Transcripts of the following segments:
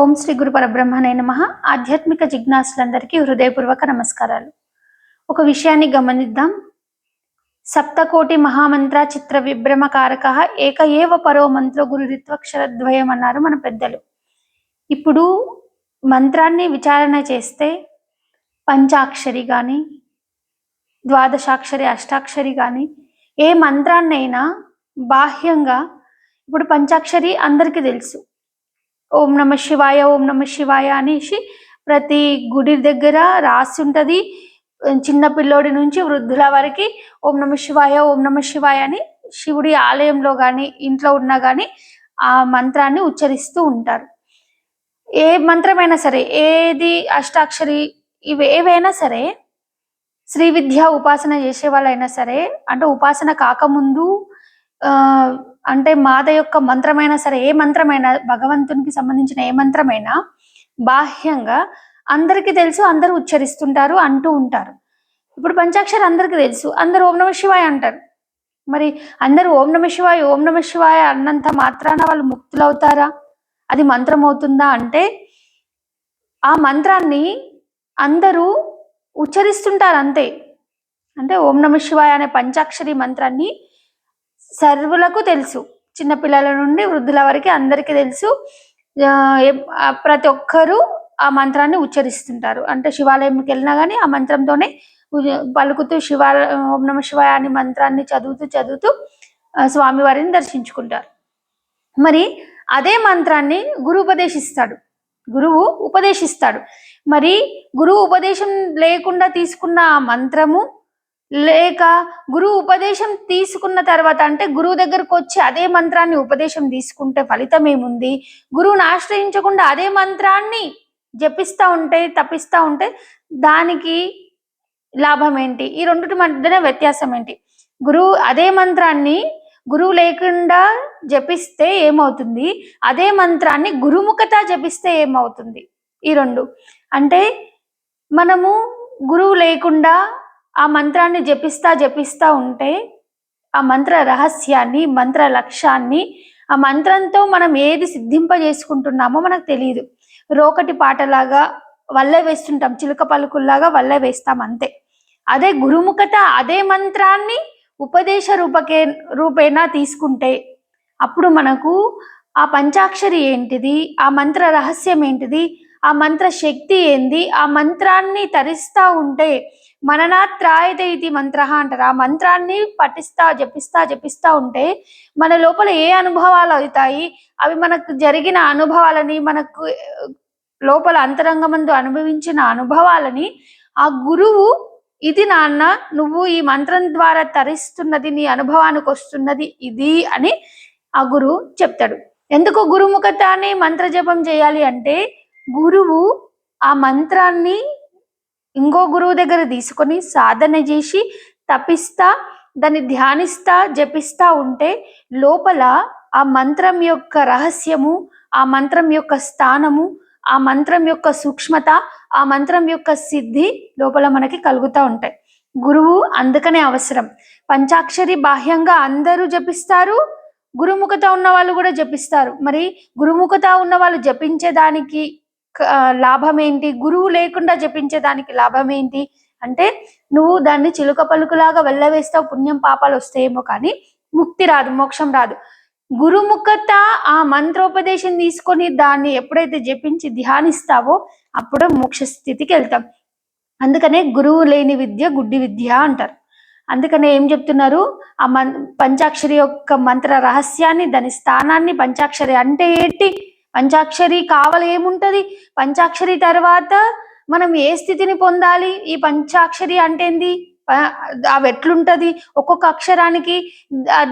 ఓం శ్రీ గురు పరబ్రహ్మణే నమ. ఆధ్యాత్మిక జిజ్ఞాసులందరికీ హృదయపూర్వక నమస్కారాలు. ఒక విషయాన్ని గమనిద్దాం. సప్తకోటి మహామంత్ర చిత్ర విభ్రమకారక ఏక ఏవ పరో మంత్రో గురురిత్వక్షరద్వయం అన్నారు మన పెద్దలు. ఇప్పుడు మంత్రాన్ని విచారణ చేస్తే పంచాక్షరి కానీ ద్వాదశాక్షరి అష్టాక్షరి కానీ ఏ మంత్రాన్నైనా బాహ్యంగా ఇప్పుడు పంచాక్షరి అందరికీ తెలుసు. ఓం నమ శివాయ ఓం నమ శివాయ అనేసి ప్రతి గుడి దగ్గర రాసి ఉంటుంది. చిన్న పిల్లోడి నుంచి వృద్ధుల వరకు ఓం నమ శివాయ ఓం నమ శివాయ అని శివుడి ఆలయంలో కానీ ఇంట్లో ఉన్నా కానీ ఆ మంత్రాన్ని ఉచ్చరిస్తూ ఉంటారు. ఏ మంత్రమైనా సరే ఏది అష్టాక్షరి ఇవి ఏవైనా సరే శ్రీ విద్య ఉపాసన చేసే వాళ్ళైనా సరే అంటే ఉపాసన కాకముందు అంటే మాత యొక్క మంత్రమైనా సరే ఏ మంత్రమైనా భగవంతునికి సంబంధించిన ఏ మంత్రమైనా బాహ్యంగా అందరికీ తెలుసు అందరూ ఉచ్చరిస్తుంటారు అంటూ ఉంటారు. ఇప్పుడు పంచాక్షరి అందరికీ తెలుసు అందరూ ఓం నమ శివాయ అంటారు. మరి అందరూ ఓం నమ శివాయ ఓం నమ శివాయ అన్నంత మాత్రాన వాళ్ళు ముక్తులవుతారా? అది మంత్రం అవుతుందా అంటే ఆ మంత్రాన్ని అందరూ ఉచ్చరిస్తుంటారు అంతే. అంటే ఓం నమ శివాయ అనే పంచాక్షరి మంత్రాన్ని సర్వులకు తెలుసు. చిన్నపిల్లల నుండి వృద్ధుల వరకు అందరికీ తెలుసు. ప్రతి ఒక్కరూ ఆ మంత్రాన్ని ఉచ్చరిస్తుంటారు. అంటే శివాలయంకి వెళ్ళినా కానీ ఆ మంత్రంతోనే పలుకుతూ శివ ఓం నమ శివాయ అని మంత్రాన్ని చదువుతూ చదువుతూ స్వామివారిని దర్శించుకుంటారు. మరి అదే మంత్రాన్ని గురువు ఉపదేశిస్తాడు. గురువు ఉపదేశిస్తాడు. మరి గురువు ఉపదేశం లేకుండా తీసుకున్న ఆ మంత్రము లేక గురువు ఉపదేశం తీసుకున్న తర్వాత అంటే గురువు దగ్గరకు వచ్చి అదే మంత్రాన్ని ఉపదేశం తీసుకుంటే ఫలితం ఏముంది? గురువుని ఆశ్రయించకుండా అదే మంత్రాన్ని జపిస్తూ ఉంటే తప్పిస్తూ ఉంటే దానికి లాభం ఏంటి? ఈ రెండింటి మధ్యన వ్యత్యాసం ఏంటి? గురువు అదే మంత్రాన్ని గురువు లేకుండా జపిస్తే ఏమవుతుంది? అదే మంత్రాన్ని గురుముఖత జపిస్తే ఏమవుతుంది? ఈ రెండు. అంటే మనము గురువు లేకుండా ఆ మంత్రాన్ని జపిస్తా జపిస్తా ఉంటే ఆ మంత్ర రహస్యాన్ని మంత్ర లక్ష్యాన్ని ఆ మంత్రంతో మనం ఏది సిద్ధింపజేసుకుంటున్నామో మనకు తెలియదు రోకటి పాటలాగా వల్ల వేస్తుంటాం చిలుక పలుకుల్లాగా వల్ల వేస్తాం అంతే. అదే గురుముఖత అదే మంత్రాన్ని ఉపదేశ రూపకే రూపేణా తీసుకుంటే అప్పుడు మనకు ఆ పంచాక్షరి ఏంటిది ఆ మంత్ర రహస్యం ఏంటిది ఆ మంత్ర శక్తి ఏంది ఆ మంత్రాన్ని తరిస్తూ ఉంటే మననాత్రాయత ఇది మంత్ర అంటారు. ఆ మంత్రాన్ని పఠిస్తా జపిస్తా జపిస్తా ఉంటే మన లోపల ఏ అనుభవాలు అవుతాయి? అవి మనకు జరిగిన అనుభవాలని మనకు లోపల అంతరంగమందు అనుభవించిన అనుభవాలని ఆ గురువు ఇది నాన్న నువ్వు ఈ మంత్రం ద్వారా తరిస్తున్నది నీ అనుభవానికి వస్తున్నది ఇది అని ఆ గురువు చెప్తాడు. ఎందుకు గురుముఖత అని మంత్ర జపం చేయాలి అంటే గురువు ఆ మంత్రాన్ని ఇంకో గురువు దగ్గర తీసుకొని సాధన చేసి తపిస్తా దాన్ని ధ్యానిస్తా జపిస్తా ఉంటే లోపల ఆ మంత్రం యొక్క రహస్యము ఆ మంత్రం యొక్క స్థానము ఆ మంత్రం యొక్క సూక్ష్మత ఆ మంత్రం యొక్క సిద్ధి లోపల మనకి కలుగుతూ ఉంటాయి. గురువు అందుకనే అవసరం. పంచాక్షరి బాహ్యంగా అందరూ జపిస్తారు గురుముఖత ఉన్న వాళ్ళు కూడా జపిస్తారు. మరి గురుముఖత ఉన్న వాళ్ళు జపించేదానికి లాభం ఏంటి గురువు లేకుండా జపించేదానికి లాభం ఏంటి అంటే నువ్వు దాన్ని చిలుక పలుకులాగా వెళ్ళవేస్తావు పుణ్యం పాపాలు వస్తాయేమో కానీ ముక్తి రాదు మోక్షం రాదు. గురుముఖత ఆ మంత్రోపదేశం తీసుకొని దాన్ని ఎప్పుడైతే జపించి ధ్యానిస్తావో అప్పుడు మోక్ష స్థితికి వెళ్తాం. అందుకనే గురువు లేని విద్య గుడ్డి విద్య అంటారు. అందుకనే ఏం చెప్తున్నారు? ఆ మన్ పంచాక్షరి యొక్క మంత్ర రహస్యాన్ని దాని స్థానాన్ని పంచాక్షరి అంటే ఏంటి? పంచాక్షరి కావాలి ఏముంటది? పంచాక్షరి తర్వాత మనం ఏ స్థితిని పొందాలి? ఈ పంచాక్షరి అంటే ఏంది? అవి ఎట్లుంటది ఒక్కొక్క అక్షరానికి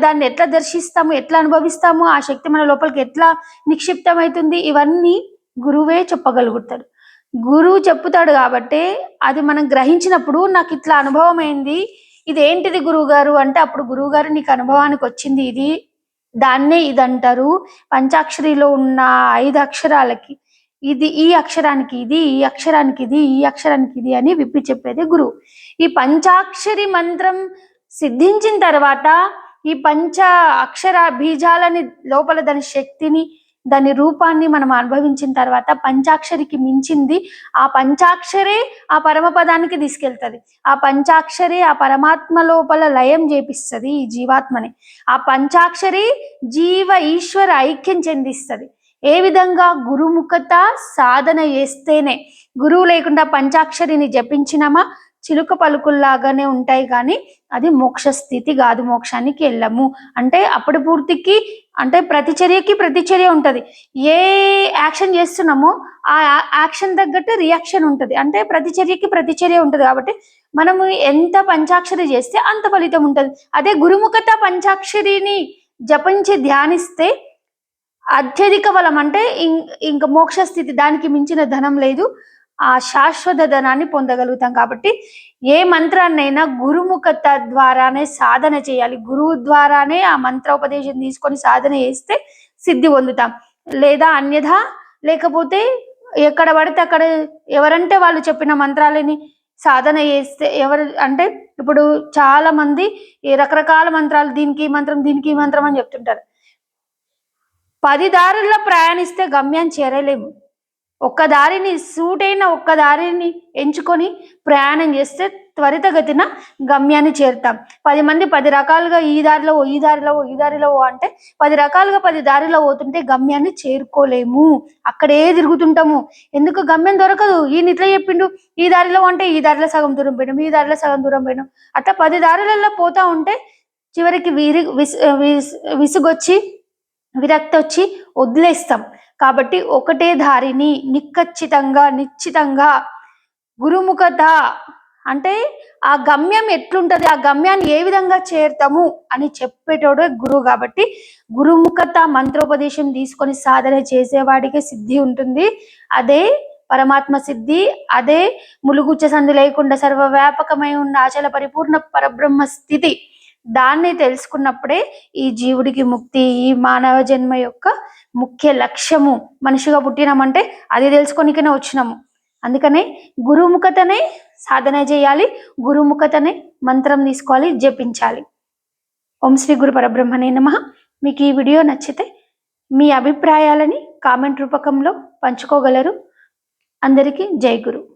దాన్ని ఎట్లా దర్శిస్తాము? ఎట్లా అనుభవిస్తాము? ఆ శక్తి మన లోపలికి ఎట్లా నిక్షిప్తమవుతుంది ఇవన్నీ గురువే చెప్పగలుగుతాడు. గురువు చెప్పుతాడు కాబట్టి అది మనం గ్రహించినప్పుడు నాకు ఇట్లా అనుభవం అయింది ఇది ఏంటిది గురువు గారు అంటే అప్పుడు గురువు గారు నీకు అనుభవానికి వచ్చింది ఇది. దాన్నే ఇది అంటారు పంచాక్షరిలో ఉన్న ఐదు అక్షరాలకి. ఇది ఈ అక్షరానికి ఇది ఈ అక్షరానికి ఇది ఈ అక్షరానికి ఇది అని విప్పి చెప్పేది గురువు ఈ పంచాక్షరి మంత్రం సిద్ధించిన తర్వాత ఈ పంచ అక్షర బీజాలని లోపల దాని శక్తిని దాని రూపాన్ని మనం అనుభవించిన తర్వాత పంచాక్షరికి మించింది ఆ పంచాక్షరే ఆ పరమపదానికి తీసుకెళ్తుంది. ఆ పంచాక్షరే ఆ పరమాత్మ లోపల లయం చేపిస్తుంది ఈ జీవాత్మని. ఆ పంచాక్షరి జీవ ఈశ్వర ఐక్యం చెందిస్తుంది. ఏ విధంగా గురుముఖత సాధన చేస్తేనే గురువు లేకుండా పంచాక్షరిని జపించినామా? చిలుక పలుకుల్లాగానే ఉంటాయి కానీ అది మోక్ష స్థితి కాదు మోక్షానికి వెళ్ళము. అంటే అప్పుడు పూర్తికి అంటే ప్రతిచర్యకి ప్రతిచర్య ఉంటుంది. ఏ యాక్షన్ చేస్తున్నామో ఆ యాక్షన్ తగ్గట్టు రియాక్షన్ ఉంటుంది. అంటే ప్రతిచర్యకి ప్రతిచర్య ఉంటుంది కాబట్టి మనము ఎంత పంచాక్షరి చేస్తే అంత ఫలితం ఉంటుంది. అదే గురుముఖత పంచాక్షరిని జపించి ధ్యానిస్తే అత్యధిక బలం అంటే ఇంక మోక్ష స్థితి దానికి మించిన ధనం లేదు. ఆ శాశ్వత ధనాన్ని పొందగలుగుతాం కాబట్టి ఏ మంత్రాన్నైనా గురుముఖత ద్వారానే సాధన చేయాలి. గురువు ద్వారానే ఆ మంత్రోపదేశం తీసుకొని సాధన చేస్తే సిద్ధి పొందుతాం. లేదా అన్యథా లేకపోతే ఎక్కడ పడితే అక్కడ ఎవరంటే వాళ్ళు చెప్పిన మంత్రాలని సాధన చేస్తే ఎవరు అంటే ఇప్పుడు చాలా మంది రకరకాల మంత్రాలు దీనికి మంత్రం దీనికి మంత్రం అని చెప్తుంటారు. పది దారుల్లో ప్రయాణిస్తే గమ్యం చేరలేము. ఒక్క దారిని సూటైన ఒక్క దారిని ఎంచుకొని ప్రయాణం చేస్తే త్వరితగతిన గమ్యాన్ని చేరుతాం. పది మంది పది రకాలుగా ఈ దారిలో ఈ దారిలో ఈ దారిలో అంటే పది రకాలుగా పది దారిలో పోతుంటే గమ్యాన్ని చేరుకోలేము. అక్కడే తిరుగుతుంటాము. ఎందుకు గమ్యం దొరకదు? ఈయన ఇట్లా చెప్పిండు. ఈ దారిలో అంటే ఈ దారిలో సగం దూరం పోయినాం ఈ దారిలో సగం దూరం పోయినాం. అట్లా పది దారులలో పోతా ఉంటే చివరికి విరి విసుగొచ్చి విరక్తి వచ్చి వదిలేస్తాం. కాబట్టి ఒకటే దారిని నిక్కచ్చితంగా నిశ్చితంగా గురుముఖత అంటే ఆ గమ్యం ఎట్లుంటది? ఆ గమ్యాన్ని ఏ విధంగా చేరుతాము? అని చెప్పేటోడే గురువు కాబట్టి గురుముఖత మంత్రోపదేశం తీసుకొని సాధన చేసేవాడికి సిద్ధి ఉంటుంది. అదే పరమాత్మ సిద్ధి అదే ములుగుచ్చ సంధి లేకుండా సర్వవ్యాపకమై ఉన్న ఆచల పరిపూర్ణ పరబ్రహ్మ స్థితి. దాన్ని తెలుసుకున్నప్పుడే ఈ జీవుడికి ముక్తి ఈ మానవ జన్మ యొక్క ముఖ్య లక్ష్యము. మనిషిగా పుట్టినామంటే అది తెలుసుకొనికనే వచ్చినాము. అందుకనే గురుముఖతనే సాధన చేయాలి గురుముఖతనే మంత్రం తీసుకోవాలి జపించాలి. ఓం శ్రీ గురు పరబ్రహ్మనే నమ. మీకు ఈ వీడియో నచ్చితే మీ అభిప్రాయాలని కామెంట్ రూపకంలో పంచుకోగలరు. అందరికీ జై గురు.